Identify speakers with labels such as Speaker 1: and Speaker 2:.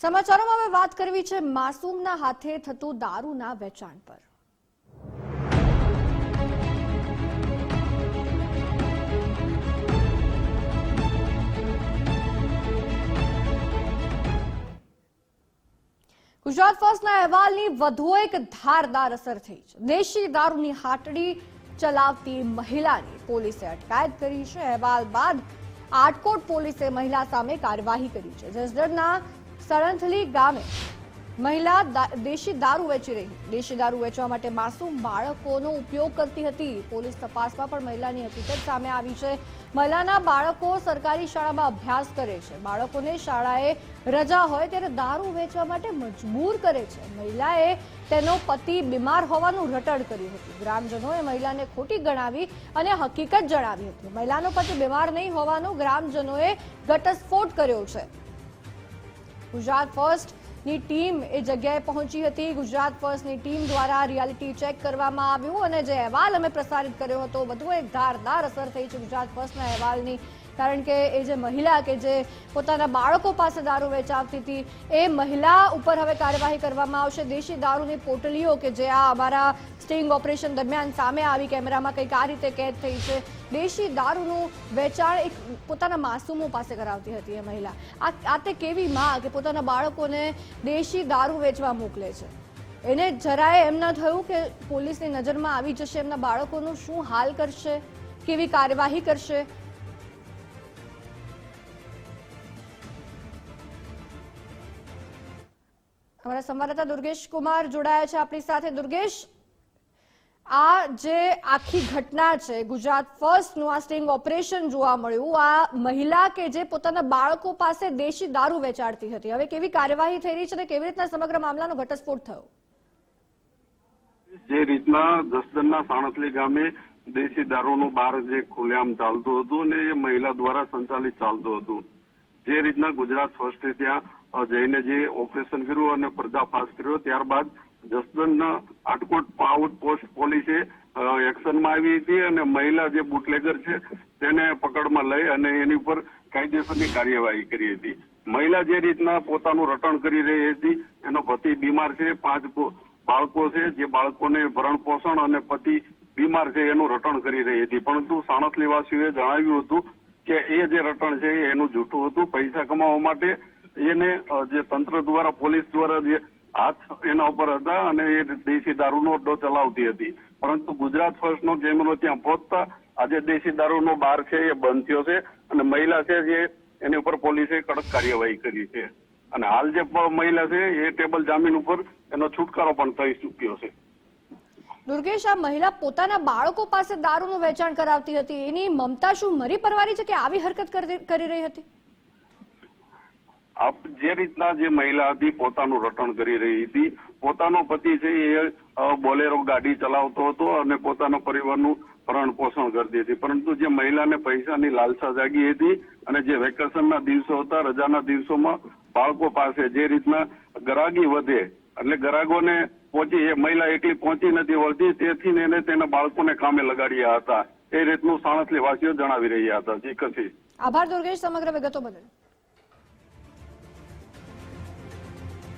Speaker 1: સમાચારોમાં હવે વાત કરવી છે માસૂમના હાથે થતું દારૂના વેચાણ પર. ગુજરાત ફર્સ્ટના અહેવાલની વધુ એક ધારદાર અસર થઈ છે. દેશી દારૂની હાટડી ચલાવતી મહિલાની પોલીસે અટકાયત કરી છે. અહેવાલ બાદ આટકોટ પોલીસે મહિલા સામે કાર્યવાહી કરી છે. જસદણના સળંથલી ગામે મહિલા દેશી દારૂ વેચી રહી. દેશી દારૂ વેચવા માટે માસૂમ બાળકોનો ઉપયોગ કરતી હતી. પોલીસ તપાસમાં પણ મહિલાની હકીકત સામે આવી છે. મહિલાના બાળકો સરકારી શાળામાં અભ્યાસ કરે છે. બાળકોને શાળાએ રજા હોય ત્યારે દારૂ વેચવા માટે મજબૂર કરે છે. મહિલાએ તેનો પતિ બીમાર હોવાનું રટણ કર્યું હતું. ગ્રામજનોએ મહિલાને ખોટી ગણાવી અને હકીકત જણાવી હતી. મહિલાનો પતિ બીમાર નહીં હોવાનો ગ્રામજનોએ ઘટસ્ફોટ કર્યો છે. ગુજરાત ફર્સ્ટની ટીમ એ જગ્યાએ પહોંચી હતી. ગુજરાત ફર્સ્ટની ટીમ દ્વારા રિયાલિટી ચેક કરવામાં આવ્યું અને જે અહેવાલ અમે પ્રસારિત કર્યો હતો, વધુ એક ધારદાર અસર થઈ છે ગુજરાત ફર્સ્ટના અહેવાલની. કારણ કે એ જે મહિલા કે જે પોતાના બાળકો પાસે દારૂ વેચાવતી હતી, એ મહિલા ઉપર હવે કાર્યવાહી કરવામાં આવશે. દેશી દારૂની પોટલીઓ કે જે આ અમારા સ્ટિંગ ઓપરેશન દરમિયાન સામે આવી કેમેરામાં કંઈક આ રીતે કેદ થઈ છે. દેશી દારૂનું વેચાણ એક પોતાના માસૂમો પાસે કરાવતી હતી એ મહિલા. આ આ તે કેવી માં કે પોતાના બાળકોને દેશી દારૂ વેચવા મોકલે છે? એને જરાય એમ ના થયું કે પોલીસની નજરમાં આવી જશે, એમના બાળકોનું શું હાલ કરશે, કેવી કાર્યવાહી કરશે? અમારા સંવાદદાતા દુર્ગેશ કુમાર જોડાયા છે આપણી સાથે. દુર્ગેશ, આ જે આખી ઘટના છે, ગુજરાત ફર્સ્ટનું આ સ્ટિંગ ઓપરેશન જોવા મળ્યું. આ મહિલા કે જે પોતાના બાળકો પાસે દેશી દારૂ વેચાડતી હતી. હવે કેવી કાર્યવાહી થઈ રહી છે અને કેવી રીતના સમગ્ર મામલાનો ઘટસ્ફોટ થયો?
Speaker 2: જે રીતના જસદનના સાણસલી ગામે દેશી દારૂનું બાર જે ખુલ્લેઆમ ચાલતું હતું અને એ મહિલા દ્વારા સંચાલિત ચાલતું હતું. જે રીતના ગુજરાત ફર્સ્ટે ત્યાં જઈને જે ઓપરેશન કર્યું અને પર્દાફાશ કર્યો, ત્યારબાદ જસદણના આટકોટ આઉટ પોસ્ટ પોલીસે એક્શનમાં આવી હતી અને મહિલા જે બુટલેગર છે તેને પકડમાં લઈ અને એની ઉપર કાયદેસરની કાર્યવાહી કરી હતી. મહિલા જે રીતના પોતાનું રટણ કરી રહી હતી, એનો પતિ બીમાર છે, પાંચ બાળકો છે, જે બાળકોને ભરણ પોષણ અને પતિ બીમાર છે, એનું રટણ કરી રહી હતી. પરંતુ સાણસલીવાસીઓએ જણાવ્યું હતું કે એ જે રટણ છે એનું જૂઠું હતું, પૈસા કમાવા માટે એને જે તંત્ર દ્વારા, પોલીસ દ્વારા જે હાથ એના ઉપર હતા અને એ દેશી દારૂનો અડ્ડો ચલાવતી હતી. પરંતુ ગુજરાત ફર્સ્ટનો કેમેરો ત્યાં પહોંચતા આજે દેશી દારૂનો બાર છે, એ બંધ થયો છે અને મહિલા છે જે એની ઉપર પોલીસે કડક કાર્યવાહી કરી છે. અને હાલ જે મહિલા છે એ ટેબલ જામીન ઉપર એનો છુટકારો પણ થઈ ચૂક્યો છે.
Speaker 1: દુર્ગેશ, આ મહિલા પોતાના બાળકો પાસે દારૂનું વેચાણ કરાવતી હતી. એની મમતા શું? મરી પરવારી છે કે આવી હરકત કરી રહી હતી?
Speaker 2: આપ જે રીતના જે મહિલા હતી, પોતાનું રટણ કરી રહી હતી. પોતાનો પતિ છે એ બોલેરો ગાડી ચલાવતો હતો અને પોતાના પરિવારનું ભરણ પોષણ કરતી હતી. પરંતુ જે મહિલાને પૈસાની લાલસા જાગી હતી અને જે વેકેશનના દિવસો હતા, રજાના દિવસોમાં બાળકો પાસે જે રીતના ગરાગી વધે, એટલે ગ્રાહકોને પહોંચી એ મહિલા એકલી પહોંચી નથી વળતી તેથી એને તેના બાળકોને કામે લગાડ્યા હતા. એ રીતનું સાણસલી વાસીઓ જણાવી રહ્યા હતા. જી કચ્છી
Speaker 1: આભાર દુર્ગેશ સમગ્ર વિગતો બદલ.